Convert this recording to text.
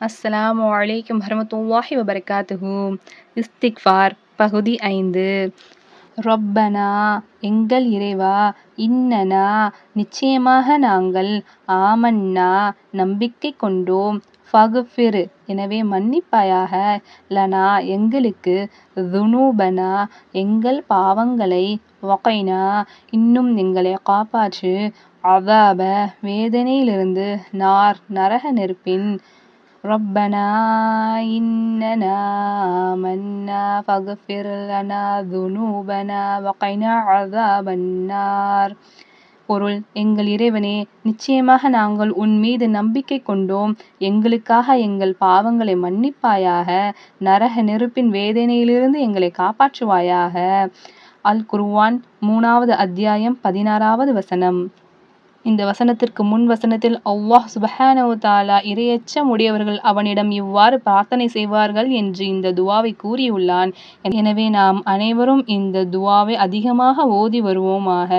அஸ்ஸலாமு அலைக்கும் வரமத்துல்லாஹி வபரகாத்துஹு இஸ்திக்ஃபார் பகுதி ஐந்து. ரொப்பனா எங்கள் இறைவா இன்னனா நிச்சயமாக நாங்கள் ஆமன்னா நம்பிக்கை கொண்டோம். ஃபகுஃபிர் எனவே மன்னிப்பாயாக லனா எங்களுக்கு துனூபனா எங்கள் பாவங்களை ஒகைனா இன்னும் எங்களை காப்பாற்று. அதாப வேதனையிலிருந்து நார் நரக நெருப்பின் ربنا إننا آمنا فاغفر لنا ذنوبنا وقنا عذاب النار பொருள் எங்கள் இறைவனே நிச்சயமாக நாங்கள் உன் மீது நம்பிக்கை கொண்டோம் எங்களுக்காக எங்கள் பாவங்களை மன்னிப்பாயாக நரக நெருப்பின் வேதனையிலிருந்து எங்களை காப்பாற்றுவாயாக அல் குர்ஆன் மூணாவது அத்தியாயம் பதினாறாவது வசனம் இந்த வசனத்திற்கு முன் வசனத்தில் அல்லாஹ் சுபஹானஹு தாலா இரையச்சம் உடையவர்கள் அவனிடம் இவ்வாறு பிரார்த்தனை செய்வார்கள் என்று இந்த துவாவை கூறியுள்ளான். எனவே நாம் அனைவரும் இந்த துவாவை அதிகமாக ஓதி வருவோமாக.